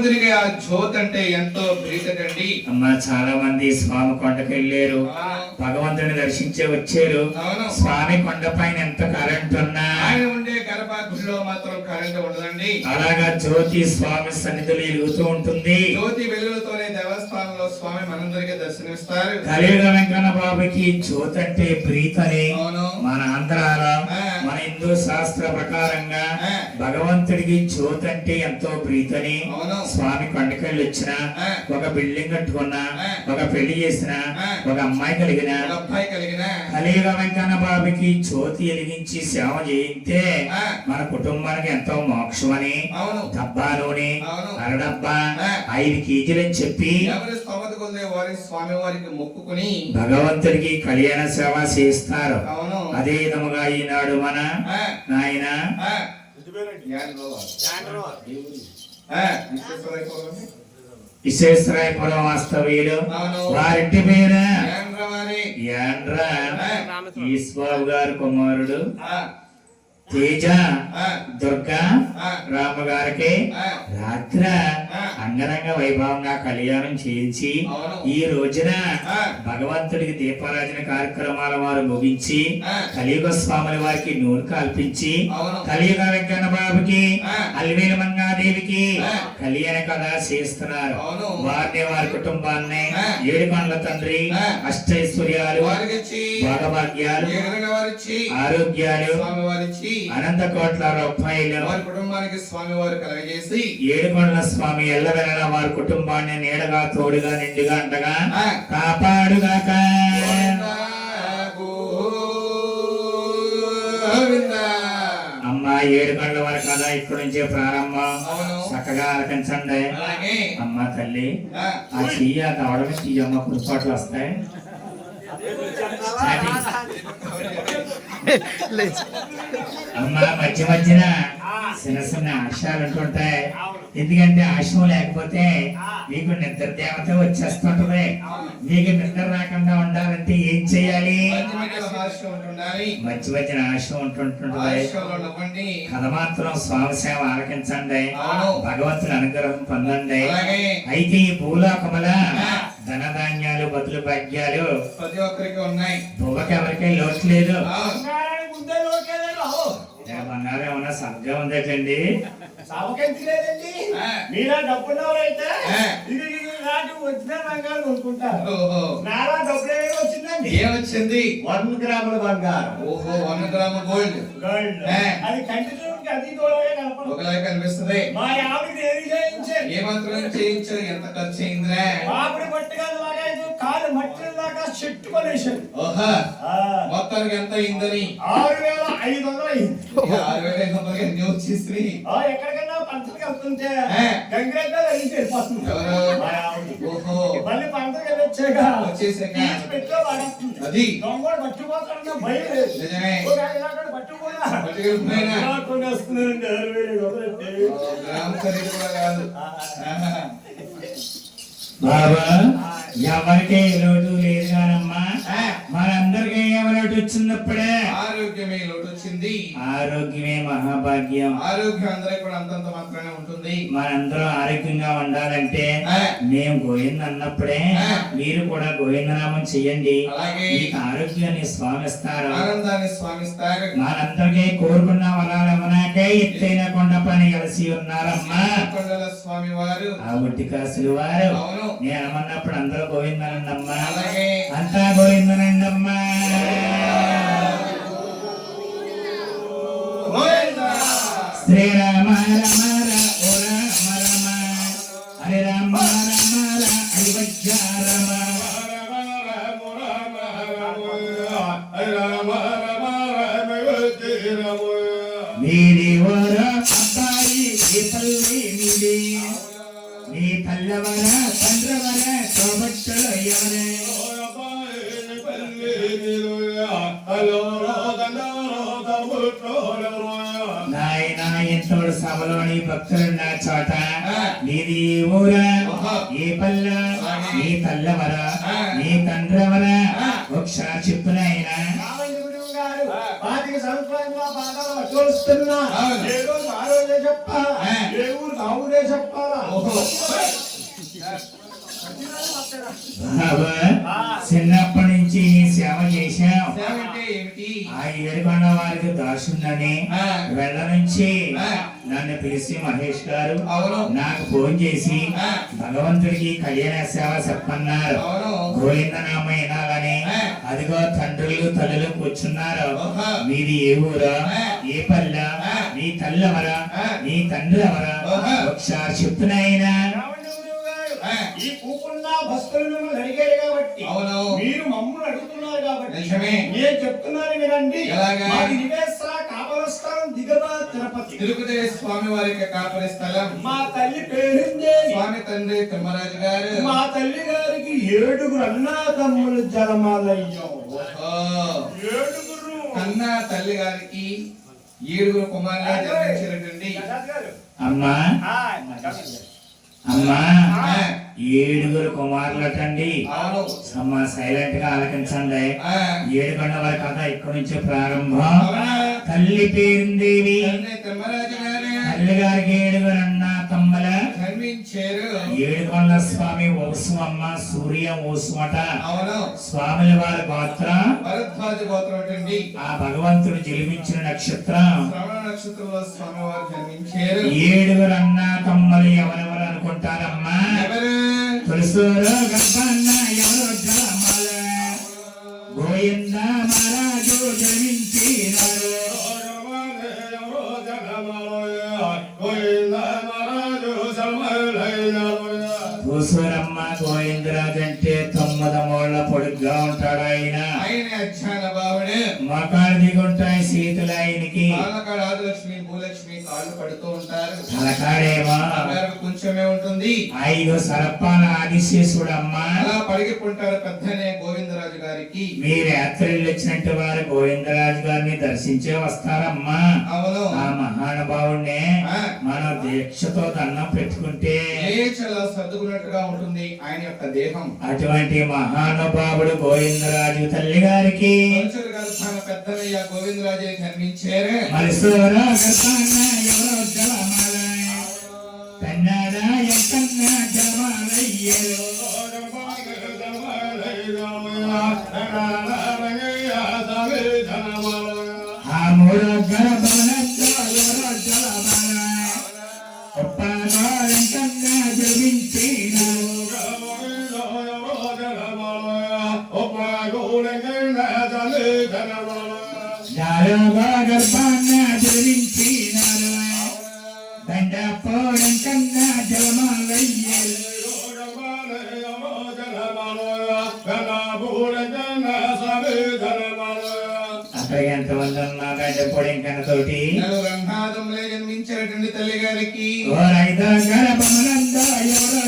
భగవంతునికి ఆ జ్యోతి అంటే ఎంతో ప్రీతకండి. అమ్మ చాలా మంది స్వామి కొండకు వెళ్ళారు. భగవంతుని దర్శించే వచ్చారు. స్వామి కొండ పైన ఎంత కరెంట్ ఉన్నా. ఆయన ఉండే గర్భగుడిలో మాత్రం కరెంట్ ఉండదండి. అలాగా జ్యోతి స్వామి సన్నిధిలో ఎలుగుతూ ఉంటుంది. జ్యోతి వెలుగుతోనే దేవస్థానంలో స్వామి మనందరికీ దర్శనమిస్తారు కలియుగ వెంకన్న బాబుకి అంటే ప్రీతని అవును మన ఆంధ్రాలో. మన హిందూ శాస్త్ర ప్రకారంగా. భగవంతుడికి అంటే ఎంతో ప్రీతని అవును స్వామి కొండకెళ్ళి వచ్చిన. ఒక బిల్డింగ్ కట్టుకున్నా. ఒక పెళ్ళి చేసిన. ఒక అమ్మాయి కలిగిన కలియుగ వెంకన్న బాబుకి జ్యోతి వెలిగించి సేవ చేయితే. మన కుటుంబానికి ఎంతో మోక్షమని డబ్బాలోని అవును. అరడబ్బా. ఐదు కేజీలని చెప్పి స్తోమత కొద్ది వారి స్వామి వారికి మొక్కుకుని భగవంతుడికి కళ్యాణ సేవ చేస్తారు. అవును. అదే విధముగా ఈనాడు మన నాయన విశ్వేశ్వరాయపురం వాస్తవ్యులు అవును. వారింటి పేరు. యాండ్రా ఆ, ఈశ్వరు గారి కుమారుడు. ఆ, తేజ దుర్గా రామగారికి. రాత్ర. అంగరంగ వైభవంగా కళ్యాణం చేయించి. ఈ రోజున. భగవంతుడికి దీపారాజన కార్యక్రమాల వారు ముగించి. కలియుగ స్వాముల వారికి నూనె కల్పించి. కలియుగ వెంకన్న బాబుకి. అలివేలు మంగాదేవికి. కళ్యాణ కథ చేస్తున్నారు. వారిని వారి కుటుంబాన్ని ఆ. ఏడుకొండల తండ్రి. అష్టైశ్వర్యాలు భోగభాగ్యాలు ఆరోగ్యాలు అనంత కోట్ల రూపాయలు వారి కుటుంబానికి స్వామి వారు కలగజేసి ఏడుకొండల స్వామి ఎల్లవెల్ల వారి కుటుంబాన్ని నీడగా తోడుగా నిండుగా అండగా ఆ. కాపాడుగాక. అమ్మ ఏడుకొండల వారి కథ ఇక్కడి నుంచే ప్రారంభం అవును. చక్కగా ఆలకించండి అలాగే అమ్మ తల్లి ఆ, చెయ్యి ఆ దవడమే తీయమ్మ కురుపాట్లు వస్తాయి స్టార్టింగ్. అమ్మ మధ్య మధ్యన చిన్న చిన్న ఆశయాలు ఉంటుంటాయి ఎందుకంటే ఆశయం లేకపోతే మీకు నిద్ర దేవత వచ్చేస్తుంటది మీకు నిద్ర రాకుండా ఉండాలంటే ఏం చేయాలి? మధ్య మధ్యన ఆశయం ఉంటుంటుంది. కథ మాత్రం స్వామి సేవ ఆలకించండి. భగవంతుని అనుగ్రహం పొందండి. అయితే ఈ భూలోకముల ధనధాన్యాలు బదులు భాగ్యాలు ప్రతి ఒక్కరికి ఉన్నాయి. బువ్వకి ఎవరికీ లోటు లేదు. బంగారం ఏమన్నా లేదండి? ఆ, మీరా. ఇది ఇది నాటి వచ్చిన కొనుక్కుంటారు. డబ్బులు ఏమి వచ్చిందండి? ఏమొచ్చింది? వన్ గ్రాముల బంగారం. ఓహో వన్ గ్రామ్ గోల్డ్. గోల్డ్. అది కంటి ఒకలాగా కనిపిస్తుంది. మా ఆవిడకి ఏది చేయించారు ఏ మాత్రం చేయించారు ఎంత ఖర్చు అయిందిరా? ఆవిడ పట్టుగా లాగా ఇది. కాలు మట్టి దాకా చెట్టు కొనేసారు ఓహా మొత్తానికి ఎంత అయిందని? ఆరు వేల ఐదు వందలు అయింది. ఆరు వేల ఐదు వందలకి ఎన్ని వచ్చేసి ఎక్కడికన్నా పంటలకు వెళ్తుంటే వెళ్ళి వెళ్ళిపోతుంది. ఓహో. మళ్ళీ వెళ్ళి వచ్చాక వచ్చేసాక. తీసి పెట్టిలో పడేస్తుంది. అది. పట్టుకుపోతాడన్న భయం లేదు. నిజమే. కొనేస్తున్నారండి, ఆరు వేలు. బాబా ఎవరికి లోటు లేదు కానమ్మా ఆ. ఎవరోటు వచ్చినప్పుడే ఆరోగ్యమే లోటు వచ్చింది ఆరోగ్యమే మహాభాగ్యం. ఆరోగ్యం అందరికి కూడా అంతంత మాత్రమే ఉంటుంది. మనందరం ఆరోగ్యంగా ఉండాలంటే. మేము గోవింద అన్నప్పుడే. మీరు కూడా గోవిందనామం చెయ్యండి. అలాగే. మీకు ఆరోగ్యాన్ని స్వామిస్తారు. ఆనందాన్ని స్వామిస్తారు. మనందరికీ కోరుకున్న వరాలు ఎవనాకే ఎత్తైన కొండ పని కలిసి ఉన్నారమ్మా. కొండల స్వామి వారు ఆ వారు. నేను అనమన్నప్పుడు అందరూ గోవిందనండమ్మా అలాగే. అంతా గోవిందనండమ్మా నాయన ఎంతోడు సభలోని భక్తులున్న చోట నీది ఊర ఈ పల్ల నీ తల్లవర నీ తండ్రవర. ఒకసారి చెప్పునైనా సంవత్సరంగా బాగా చూస్తున్నా అవును. ఏ రోజు ఆ రోజే చెప్పాలా. ఏ ఊరు చెప్పాలా. చిన్నప్పటి నుంచి సేవ చేశాం ఆ ఏడుకొండ వారికి దాసుందని. వెళ్ళ నుంచి. నన్ను పిలిచి మహేష్ గారు నాకు ఫోన్ చేసి. భగవంతుడికి కళ్యాణ సేవ చెప్పన్నారు గోవిందనామ వినాలని. అదిగో తండ్రులు తల్లులు కూర్చున్నారు. మీది ఏ ఊరా. ఏ పల్లె. నీ తల్లి ఎవరా. నీ తండ్రి ఎవరా. ఒకసారి చెప్తున్నాయినా రావండి గురువు గారు. ఆ. ఈ పూకున్న భక్తులు మిమ్మల్ని అడిగారు కాబట్టి. అవును. మీరు మమ్మల్ని అడుగుతున్నారు కాబట్టి. నిజమే. నేను చెప్తున్నాను వినండి. కాపలస్థానం దిగబా తిరుపతి. స్వామి స్థలం. మా తల్లి పేరుందే. స్వామి తండ్రి తిమ్మరాజు గారు. మా తల్లి గారికి ఏడుగురు అన్నా జలమాలయ్యం. ఏడుగురు. కన్నా తల్లి గారికి ఏడుగురు కుమారులు జన్మించినటువంటి అమ్మా. అమ్మా. ఏడుగురు కుమారులటండి అవును. అమ్మా సైలెంట్గా ఆలకించండి. ఆ. ఏడుకొండ వారి కథ ఇక్కడి నుంచి ప్రారంభం? తల్లి పేరుందేవి. తండ్రి తల్లి గారికి ఏడుగురు అన్న తమ్మల. జన్మించారు ఏడుకొండ స్వామి ఓసుమమ్మ సూర్య ఓసుమట అవును. స్వాముల వారి పాత్ర భరద్వాజ గోత్రం అటండి ఆ భగవంతుడు జన్మించిన నక్షత్రం. శ్రవణ నక్షత్రంలో స్వామి వారు జన్మించారు. ఏడుగురు అన్న తమ్మలు ఎవరెవరు అనుకుంటారమ్మా? ఎవరు? తులసూరు ఎవరు ఆయన ఆయన మకాడు దిగుంటాయి సీతులు ఆయనకి భూలక్ష్మి కాళ్ళు పడుతూ ఉంటారు. కొంచెమే ఉంటుంది. ఐదు సరపాల ఆదిశేషుడమ్మ. అలా పడిగిపుంటారు పెద్దనే గోవిందరాజు గారికి. మీరు యాత్రలు వచ్చినట్టు వారు గోవిందరాజు గారిని దర్శించే వస్తారమ్మా. అవును. ఆ మహానుభావుణ్ణి ఆ. మన దీక్షతో దండం పెట్టుకుంటే లేచలా సర్దుకున్నట్టుగా ఉంటుంది ఆయన యొక్క దేహం. అటువంటి మహానుభావుడు గోవిందరాజు తల్లి గారికి పెద్దనయ్య గోవిందరాజే జన్మించారు. మరుసూర గర్భాన తల్లి గారికి. ఓరైద ఎవరో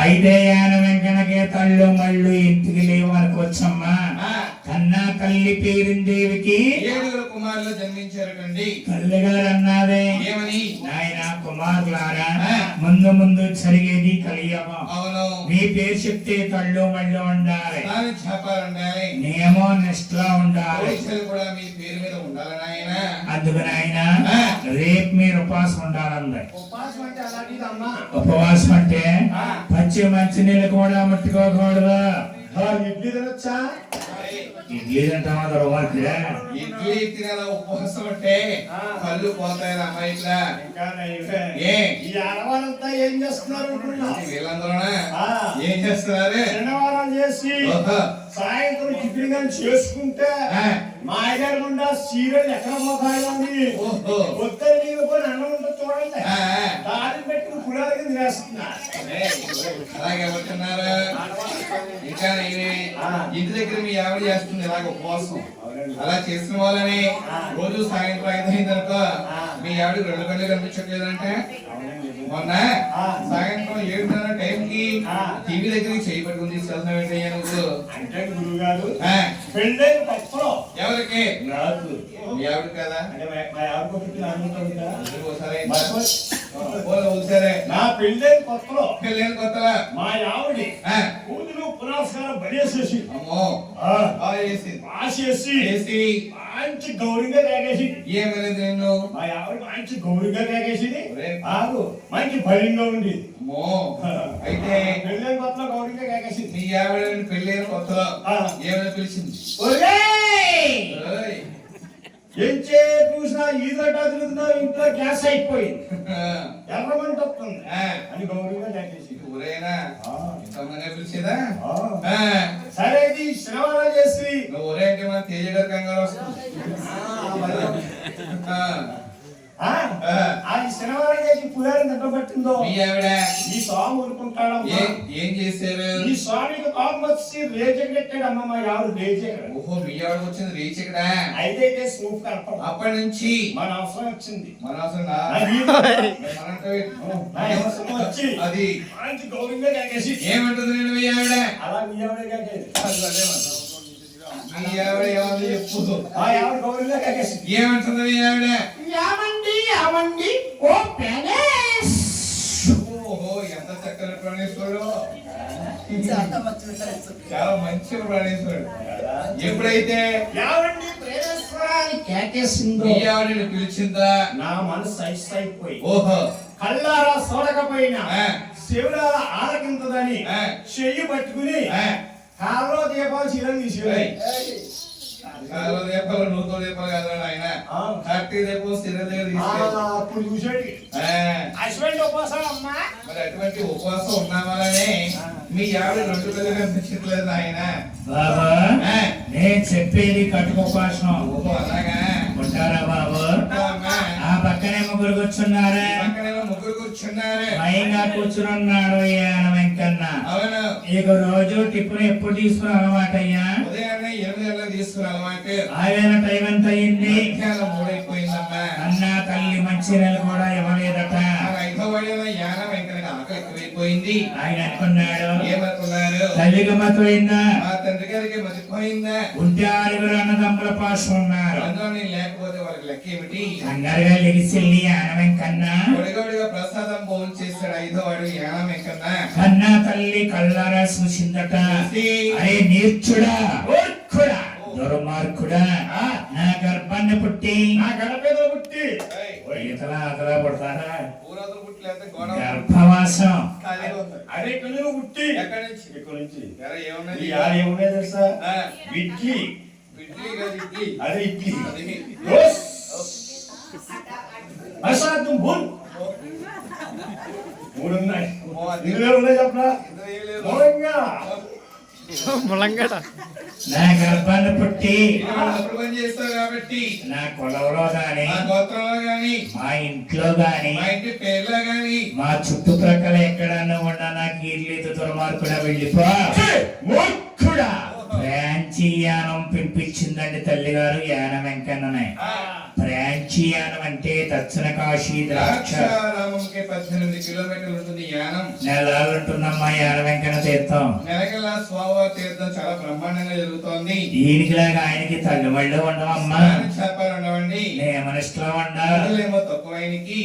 అయితే యాన వెంకనకే తళ్ళు మళ్ళు ఇంటికి లేవు అనుకోవచ్చమ్మా. కన్నా తల్లి పేరిందేవికి ఏడుగురు కుమారులు జన్మించారటండి. తల్లి గారు అన్నదే ఏమని? నాయన కుమారులారా. ముందు ముందు జరిగేది కలియమో. అవును. మీ పేరు చెప్తే తళ్ళు మళ్ళు ఉండాలి. చేపాలండాలి నియమో నిష్ఠలో ఉండాలి. కూడా మీ పేరు మీద ఉండాలని ఆయన అందుకు నాయన. రేపు మీరు అంటే అలాంటిదమ్మా ఉపవాసం అంటే. పచ్చి మంచి నీళ్ళు కూడా ముట్టుకోకూడదు. ఆ, ఇడ్లీ తినొచ్చా? ఇడ్లీ తింటామా తర్వాత ఇడ్లీ తినాల ఉపవాసం అంటే ఆ. కళ్ళు పోతాయి ఇంకా నయమే. ఏ ఈ ఆడవాళ్ళంతా ఏం చేస్తున్నారు వీళ్ళందరూనా ఆ. ఏం చేస్తున్నారు శనివారం చేసి. సాయంత్రం టిఫిన్ కానీ చేసుకుంటే. మా అయ్యగారు గుండా సీరియల్ ఎక్కడ ఓహో కొత్తది మీద పోయి అన్నం కింద అలాగే ఎవరున్నారు ఇంకా ఇంటి దగ్గర మీ ఆవిడ చేస్తుంది ఇలాగ ఉపవాసం. అలా చేసిన వాళ్ళని రోజు సాయంత్రం ఐదు అయిన తర్వాత మీ ఆవిడ రెండు కళ్ళు కనిపించట్లేదంటే? మొన్న సాయంత్రం ఏడున్నర టైంకి టీవీ దగ్గరికి చేయి పట్టుకుని తీసుకెళ్తున్నావు ఏంటయ్యా నువ్వు? అంటే గురువు గారు పెళ్ళైన కొత్తలో ఎవరికి? నాకు. ఆవిడ కదా? అంటే మా ఆవిడ పుట్టిన అనుకుంటుంది కదా ఇది ఒకసారి అయిందా? పోలే ఒకసారే నా పెళ్ళైన కొత్తలో పెళ్ళైన కొత్తలా? మా ఆవిడి కూతురు పునస్కారం బడేసేసి అమ్మో. ఆ, బాగా చేసింది పాసేసి చేసి మంచి గౌరవంగా రేగేసి ఏం వెళ్ళింది నిన్ను? మా ఆవిడ మంచి గౌరవంగా రేగేసింది ఒరే. ఆగు. మంచి భయంగా ఉంది. అమ్మో. అయితే పెళ్ళైన కొత్తలో గౌరవంగా రేగేసింది మీ ఆవిడ పెళ్ళైన కొత్తలో. ఏమైనా పిలిచింది? ఒరేయ్! ఎంచే చూసినా ఈదట తిరుగుతున్నావు ఇంట్లో గ్యాస్ అయిపోయింది. వస్తుంది. ఆ. అని గౌరవంగా రేగేసింది ఊరేనా. ఇంతమంది పిలిచేదా? సరే ఇది చేసి. నువ్వు ఊరే అంటే మన తేజ గారి కంగారు వస్తుంది. ఆ? శ్రవణాలు చేసి పురాణం ఎంత పట్టిందో? మీ ఆవిడ. ఈ స్వామి ఊరుకుంటాడమ్మా ఏం ఏం చేశారు? ఈ స్వామికి కోపం వచ్చి రేజెక్కెట్టాడమ్మా మా ఆవిడ రేజెక్కడ ఓహో మీ ఆవిడ వచ్చింది రీచ్ ఇక్కడ అయితే అయితే స్నూప్ కనపడ అప్పటి నుంచి మన అవసరం వచ్చింది. మన అవసరం వచ్చి అది. మంచి గౌరవంగా కాకేసి ఏమంటుంది నేను మీ ఆవిడ? అలా మీ ఆవిడ కాకేది అది అదే మరి. మీ ఆవిడ ఏమంది చెప్పు. మా ఆవిడ గౌరవంగా కాకేసి ఏమంటుంది మీ ఆవిడ యామండి ఓ ప్యాలెస్ ఓహో ఎంత చక్కని ప్రాణేశ్వరుడు. చాలా మంచి ప్రాణేశ్వరుడు. ఎప్పుడైతే యావండి ప్రేమేశ్వరాన్ని కేకేసిందో. మీ ఆవిడని పిలిచిందా? నా మనసు అయిపోయి. ఓహో. కళ్ళారా చూడకపోయినా ఆ. శివుడారా ఆలకింతదని ఆ. చెయ్యి పట్టుకుని ఆ, కాల్లో దీపాలు చీరలు తీసేవాయి చాలా దీపాలు నూతో దీపాలు కదా ఆయన. కట్టి దీపం స్థిర దగ్గర అప్పుడు చూసేటి ఆ, అశ్వంటి ఉపవాసం అమ్మా. మరి అటువంటి ఉపవాసం ఉన్నామనే మీ ఆవిడ రెండు కళ్ళు కనిపించట్లేదు ఆయన బాబా ఆ, నేను చెప్పేది కట్టుకోపాసం ఓహో అలాగా. ఉంటారా బాబు? ఆ పక్కనే ముగ్గురు కూర్చున్నారా. పక్కనేమో ముగ్గురు కూర్చున్నారు. స్వయంగా కూర్చున్నాడు ఈయన వెంకన్న. అవును. ఇక రోజు టిప్పులు ఎప్పుడు తీసుకుని అలవాటయ్యా ఎనిమిది గంటలకు ఆయన టైం ఎంత అయింది మధ్యాహ్నం మూడైపోయిందమ్మా. అన్న తల్లి మంచి నెలలు కూడా ఇవ్వలేదట. ఐదో వడిన యానం ఇంకా ఆకలి ఎక్కువైపోయింది ఆయన అనుకున్నాడు. ఏమనుకున్నారు? తల్లికి మతోయిందా మా తండ్రి గారికి మర్చిపోయిందా ఉంటే ఆరుగురు అన్నదమ్ముల పాసు ఉన్నారు. అందులో నేను లేకపోతే వాళ్ళకి లెక్క ఏమిటి? కంగారుగా లెగిసిల్లి ఆయన వెంకన్న. గొడిగొడిగా ప్రసాదం భోజనం చేశాడు ఐదో వాడు యానం వెంకన్నా. కన్నా తల్లి కళ్ళారా చూసిందట. అరే నీర్చుడా. మూర్ఖుడా దుర్మార్గుడా నా గర్భాన్ని పుట్టి నా గడపేద పుట్టి ఇతలా అతలా పుడతారా ఊరవతల పుట్టిలేస్తే గోడ గర్భవాసం ఖాళీగా ఉంది. అదే పిల్లలు పుట్టి ఎక్కడి నుంచి ఇక్కడ నుంచి ఎరా ఏమున్నది ఈ ఆడ ఏమున్నాయి తెలుసా ఆ, ఇడ్లీ ఇడ్లీ కాదు ఇడ్లీ అదే ఇడ్లీ అది దోస్ ప్రసాదం బుల్ మూడు ఉన్నాయి ఇందులో ఉన్నాయి చెప్పరా నా గర్భాన్ని పుట్టి పని చేస్తారు కాబట్టి. నా కొలవలో గాని మా గోత్రంలో గాని మా ఇంట్లో గాని మా ఇంటి పేర్లో గాని. మా చుట్టుప్రక్కల ఎక్కడన్నా ఉన్నా నాకు ఇర్లేదు దుర్మార్గుడా వెళ్ళిపో. ఫ్రాంచి యానం పిలిపించిందండి తల్లిగారు యాన వెంకన్ననే. ఆ, ఫ్రాంచి యానం అంటే దక్షిణ కాశీ ద్రాక్ష పద్దెనిమిది కిలోమీటర్లు ఉంటుంది యానం. నెలాలుంటుందమ్మా యాన వెంకన్న తీర్థం. నెలకెళ్ళ స్వామివారి తీర్థం చాలా బ్రహ్మాండంగా జరుగుతోంది. దీనికిలాగా ఆయనకి తల్లి మళ్ళీ ఉండవమ్మా ఉండవండి ఉండ అందులేమో తక్కువైనకి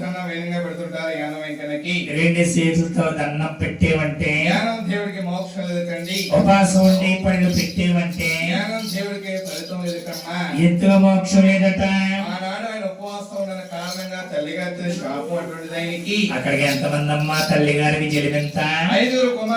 ధనం పెడుతుంటారు యానం వెంకన్నకి. రెండు చేతులతో దండం పెట్టేవంటే యానం దేవుడికి మోక్షం ఎదుకండి ఉపాసం ఉండి పళ్ళు పెట్టేవంటే యానం దేవుడికి ఫలితం ఎదుకమ్మా ఎంతో మోక్షం లేదట? ఆనాడు ఆయన ఉపవాసం ఉన్న కారణంగా తల్లిగారి శాపం అటువంటిది ఆయనకి. అక్కడికి ఎంతమంది అమ్మా తల్లి గారికి జలిమెంత ఐదుగురు కుమార్